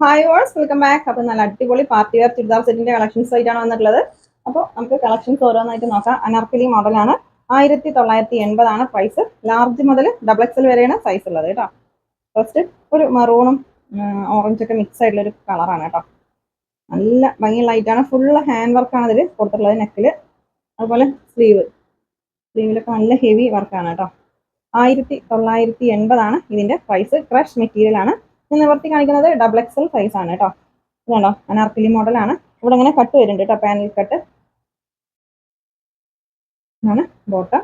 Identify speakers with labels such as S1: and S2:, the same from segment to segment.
S1: Hi ഓൾസ് welcome back അപ്പോൾ നല്ല അടിപൊളി പാർട്ടി വെയർ ചുരിദാർ സെറ്റിന്റെ കളക്ഷൻസ് ആയിട്ടാണ് വന്നിട്ടുള്ളത്. അപ്പോൾ നമുക്ക് കളക്ഷൻസ് ഓരോന്നായിട്ട് നോക്കാം. അനാർക്കലി മോഡലാണ് ആയിരത്തി തൊള്ളായിരത്തി എൺപതാണ് പ്രൈസ് ലാർജ് മുതൽ ഡബിൾ എക്സൽ വരെയാണ് സൈസ് ഉള്ളത് കേട്ടോ. ഫസ്റ്റ് ഒരു മെറൂണും ഓറഞ്ചൊക്കെ മിക്സ് ആയിട്ടുള്ള ഒരു കളറാണ് കേട്ടോ. നല്ല ഭംഗിയുള്ള ലൈറ്റാണ് ഫുള്ള് ഹാൻഡ് വർക്കാണ് ഇതിൽ കൊടുത്തിട്ടുള്ളത് നെക്കിൽ അതുപോലെ സ്ലീവ് സ്ലീവിലൊക്കെ നല്ല ഹെവി വർക്കാണ് കേട്ടോ. ആയിരത്തി തൊള്ളായിരത്തി എൺപതാണ് ഇതിന്റെ പ്രൈസ് ക്രഷ് മെറ്റീരിയൽ ആണ്. നിവർത്തി കാണിക്കുന്നത് ഡബിൾ എക്സൽ സൈസ് ആണ് കേട്ടോ ഇതാണോ അനാർക്കലി മോഡലാണ് ഇവിടെ ഇങ്ങനെ കട്ട് വരുന്നുണ്ട് കേട്ടോ പാനൽ കട്ട് ആണ് ബോട്ടം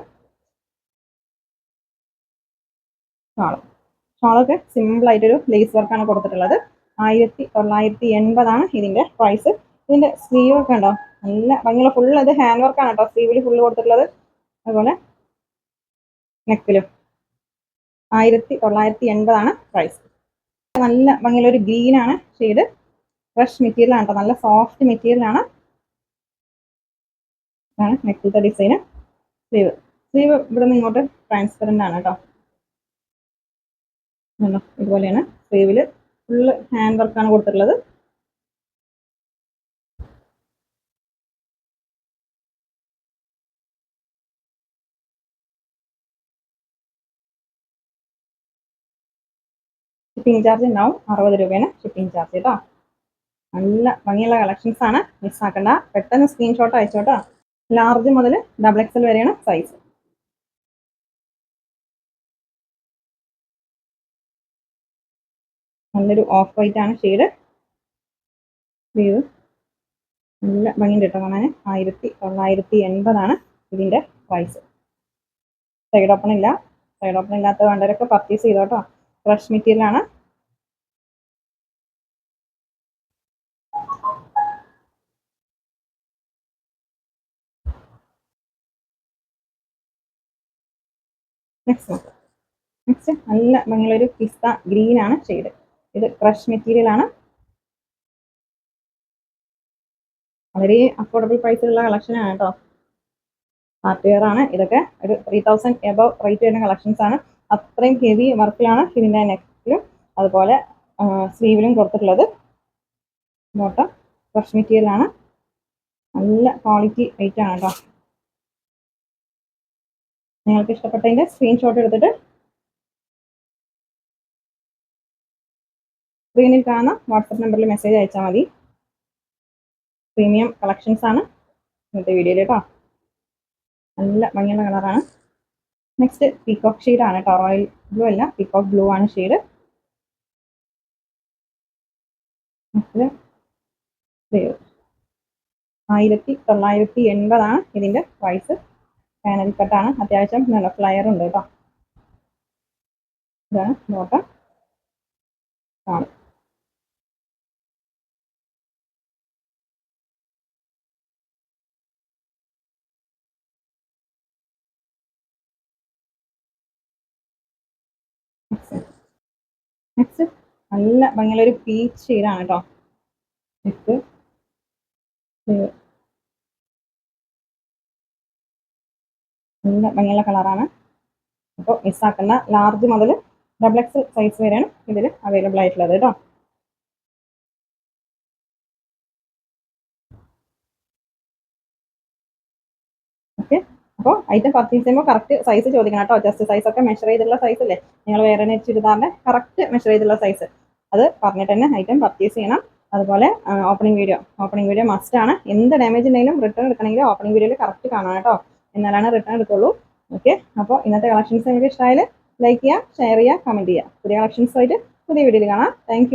S1: ഷാൾ. ഷാളൊക്കെ ആയിട്ടൊരു ലേസ് വർക്കാണ് കൊടുത്തിട്ടുള്ളത്. ആയിരത്തി തൊള്ളായിരത്തി എൺപതാണ് ഇതിന്റെ പ്രൈസ് ഇതിന്റെ സ്ലീവ് ഒക്കെ ഉണ്ടോ നല്ല ഭംഗിയുള്ള ഫുൾ ഇത് ഹാൻഡ് വർക്കാണ് കേട്ടോ സ്ലീവിൽ ഫുള്ള് കൊടുത്തിട്ടുള്ളത്. അതുപോലെ നെക്കിലും ആയിരത്തി തൊള്ളായിരത്തി എൺപതാണ് പ്രൈസ് നല്ല ഭംഗിയുള്ള ഒരു ഗ്രീൻ ആണ് ഷെയ്ഡ്. ഫ്രഷ് മെറ്റീരിയൽ ആണ് നല്ല സോഫ്റ്റ് മെറ്റീരിയൽ ആണ്. നെക്കിലത്തെ ഡിസൈന്. സ്ലീവ്. സ്ലീവ് ഇവിടെ നിന്ന് ഇങ്ങോട്ട് ട്രാൻസ്പെറന്റ് ആണ് കേട്ടോ ഇതുപോലെയാണ് സ്ലീവിൽ. ഫുള്ള് ഹാൻഡ് വർക്കാണ് കൊടുത്തിട്ടുള്ളത്. ഷിപ്പിംഗ് ചാർജ് ഉണ്ടാവും അറുപത് രൂപയാണ് ഷിപ്പിംഗ് ചാർജ് കേട്ടോ നല്ല ഭംഗിയുള്ള കളക്ഷൻസ് ആണ്. മിസ് മിസ്സാക്കണ്ട പെട്ടെന്ന് സ്ക്രീൻഷോട്ട് അയച്ചോട്ടോ ലാർജ് മുതൽ ഡബിൾ എക്സൽ വരെയാണ് സൈസ് നല്ലൊരു ഓഫ് വൈറ്റ് ആണ് ഷെയ്ഡ് വ്യൂ നല്ല ഭംഗിയുണ്ട് കേട്ടോ കാണാൻ ആയിരത്തി തൊള്ളായിരത്തി എൺപതാണ് ഇതിന്റെ പ്രൈസ് സൈഡ് ഓപ്പൺ ഇല്ല. സൈഡ് ഓപ്പൺ ഇല്ലാത്ത വേണ്ടവരൊക്കെ പർച്ചേസ് ചെയ്തോട്ടോ ഫ്രഷ് മെറ്റീരിയൽ ആണ്. നെക്സ്റ്റ് നെക്സ്റ്റ് നല്ല ഭംഗിയുള്ളൊരു പിസ്ത ഗ്രീൻ ആണ് ഷെയ്ഡ് ഇത് ക്രഷ് മെറ്റീരിയൽ ആണ്. വളരെ അഫോർഡബിൾ പ്രൈസിലുള്ള കളക്ഷൻ ആണ് കേട്ടോ പാർട്ടി വെയർ ആണ്. ഇതൊക്കെ ഒരു ത്രീ തൗസൻഡ് എബവ് റേറ്റ് വരുന്ന കളക്ഷൻസ് ആണ്. അത്രയും ഹെവി വർക്കിലാണ് ഇതിന്റെ നെക്കിലും അതുപോലെ സ്ലീവിലും കൊടുത്തിട്ടുള്ളത്. ബോട്ടം ഫ്രഷ് മെറ്റീരിയൽ ആണ്. നല്ല ക്വാളിറ്റി ഐറ്റം ആണ് കേട്ടോ നിങ്ങൾക്ക് ഇഷ്ടപ്പെട്ടതിന്റെ സ്ക്രീൻഷോട്ട് എടുത്തിട്ട് സ്ക്രീനിൽ കാണുന്ന വാട്സപ്പ് നമ്പറിൽ മെസ്സേജ് അയച്ചാൽ മതി. പ്രീമിയം കളക്ഷൻസ് ആണ് ഇന്നത്തെ വീഡിയോയിൽ കേട്ടോ നല്ല ഭംഗിയുള്ള കളറാണ്. നെക്സ്റ്റ് പീകോക്ക് ആണ് കേട്ടോ റോയൽ ബ്ലൂ അല്ല പീകോക്ക് ബ്ലൂ ആണ് ഷെയ്ഡ് ആയിരത്തി തൊള്ളായിരത്തി എൺപതാണ് ഇതിന്റെ പ്രൈസ് പാനൽ കട്ടാണ് അത്യാവശ്യം നല്ല ഫ്ലയർ ഉണ്ട് കേട്ടോ. ഇതാണ് നോട്ടം ആണ് നല്ല ഭംഗിയുള്ള ഒരു പീച്ച് ഷെയ്ഡാണ് കേട്ടോ നെക്സ്റ്റ് നല്ല ഭംഗിയുള്ള കളറാണ് അപ്പോൾ മിസ്സാക്കുന്ന ലാർജ് മുതൽ ഡബിൾ എക്സ് സൈസ് വരെയാണ് ഇതിൽ അവൈലബിൾ ആയിട്ടുള്ളത് കേട്ടോ ഓക്കെ അപ്പോൾ ഐറ്റം പർച്ചേസ് ചെയ്യുമ്പോൾ കറക്റ്റ് സൈസ് ചോദിക്കണം കേട്ടോ. ജസ്റ്റ് സൈസ് ഒക്കെ മെഷർ ചെയ്തുള്ള സൈസ് അല്ലേ? നിങ്ങൾ വേറെ ചുരിദാറിന്റെ കറക്റ്റ് മെഷർ ചെയ്തുള്ള സൈസ് അത് പറഞ്ഞിട്ട് തന്നെ ഐറ്റം പർച്ചേസ് ചെയ്യണം. അതുപോലെ opening video opening video must ആണ്. എന്ത് ഡാമേജ് ഉണ്ടെങ്കിലും റിട്ടേൺ എടുക്കണമെങ്കിൽ ഓപ്പണിംഗ് വീഡിയോയിൽ കറക്റ്റ് കാണാം കേട്ടോ. എന്നാലാണ് റിട്ടേൺ എടുക്കുള്ളൂ. ഓക്കെ അപ്പോൾ ഇന്നത്തെ കളക്ഷൻസ് നിങ്ങൾക്ക് ഇഷ്ടമായാൽ ലൈക്ക് ചെയ്യുക ഷെയർ ചെയ്യുക കമന്റ് ചെയ്യുക. പുതിയ കളക്ഷൻസ് ആയിട്ട് പുതിയ വീഡിയോയിൽ കാണാം. താങ്ക്